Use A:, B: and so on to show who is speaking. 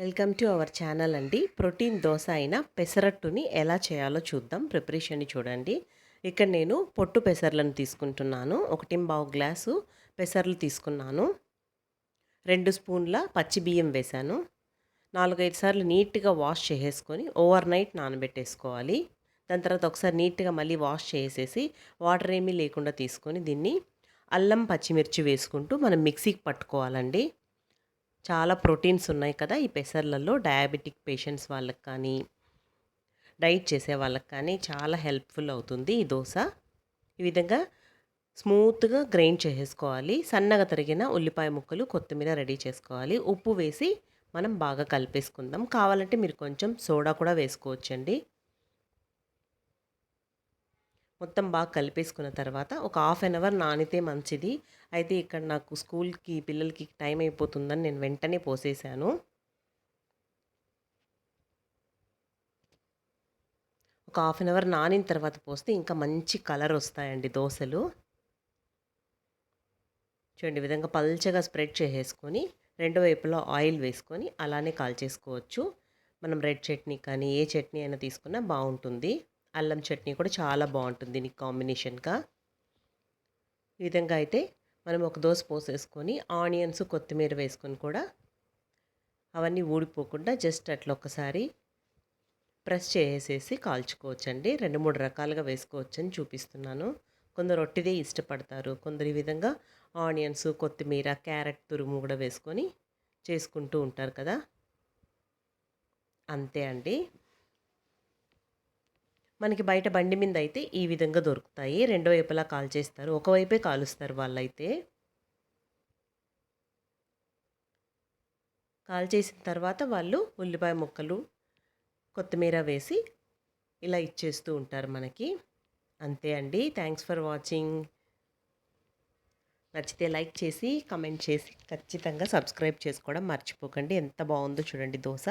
A: Welcome to our channel అండి. Protein dosa అయిన పెసరట్టుని ఎలా చేయాలో చూద్దాం. ప్రిపరేషన్ చూడండి. ఇక్కడ నేను పొట్టు పెసర్లను తీసుకుంటున్నాను. ఒకటి బావు గ్లాసు పెసర్లు తీసుకున్నాను. రెండు స్పూన్ల పచ్చి బియ్యం వేశాను. నాలుగైదు సార్లు నీట్గా వాష్ చేసేసుకొని ఓవర్ నైట్ నానబెట్టేసుకోవాలి. దాని తర్వాత ఒకసారి నీట్గా మళ్ళీ వాష్ చేసేసి వాటర్ ఏమీ లేకుండా తీసుకొని దీన్ని అల్లం పచ్చిమిర్చి వేసుకుంటూ మనం మిక్సీకి పట్టుకోవాలండి. చాలా ప్రోటీన్స్ ఉన్నాయి కదా ఈ పెసర్లలో. డయాబెటిక్ పేషెంట్స్ వాళ్ళకి కానీ డైట్ చేసే వాళ్ళకి కానీ చాలా హెల్ప్ఫుల్ అవుతుంది ఈ దోశ. ఈ విధంగా స్మూత్గా గ్రైండ్ చేసేసుకోవాలి. సన్నగా తరిగిన ఉల్లిపాయ ముక్కలు కొత్తిమీర రెడీ చేసుకోవాలి. ఉప్పు వేసి మనం బాగా కలిపేసుకుందాం. కావాలంటే మీరు కొంచెం సోడా కూడా వేసుకోవచ్చండి. మొత్తం బాగా కలిపేసుకున్న తర్వాత ఒక హాఫ్ అన్ అవర్ నానితే మంచిది. అయితే ఇక్కడ నాకు స్కూల్కి పిల్లలకి టైం అయిపోతుందని నేను వెంటనే పోసేసాను. ఒక హాఫ్ అన్ అవర్ నానిన తర్వాత పోస్తే ఇంకా మంచి కలర్ వస్తాయండి దోశలు. చూడండి విధంగా పల్చగా స్ప్రెడ్ చేసేసుకొని రెండు వైపులా ఆయిల్ వేసుకొని అలానే కాల్చేసుకోవచ్చు. మనం రెడ్ చట్నీ కానీ ఏ చట్నీ అయినా తీసుకున్నా బాగుంటుంది. అల్లం చట్నీ కూడా చాలా బాగుంటుంది దీనికి కాంబినేషన్గా. ఈ విధంగా అయితే మనం ఒక దోశ పోసేసుకొని ఆనియన్స్ కొత్తిమీర వేసుకొని కూడా అవన్నీ ఊడిపోకుండా జస్ట్ అట్లా ఒకసారి ప్రెస్ చేసేసి కాల్చుకోవచ్చండి. రెండు మూడు రకాలుగా వేసుకోవచ్చని చూపిస్తున్నాను. కొందరు రొట్టిదే ఇష్టపడతారు. కొందరు ఈ విధంగా ఆనియన్స్ కొత్తిమీర క్యారెట్ తురుము కూడా వేసుకొని చేసుకుంటూ ఉంటారు కదా. అంతే అండి. మనకి బయట బండి మీద అయితే ఈ విధంగా దొరుకుతాయి. రెండో వైపులా కాల్ చేస్తారు. ఒకవైపే కాలుస్తారు వాళ్ళైతే. కాల్ చేసిన తర్వాత వాళ్ళు ఉల్లిపాయ ముక్కలు కొత్తిమీర వేసి ఇలా ఇచ్చేస్తూ ఉంటారు మనకి. అంతే అండి. థ్యాంక్స్ ఫర్ వాచింగ్ నచ్చితే లైక్ చేసి కమెంట్ చేసి ఖచ్చితంగా సబ్స్క్రైబ్ చేసుకోవడం మర్చిపోకండి. ఎంత బాగుందో చూడండి దోశ.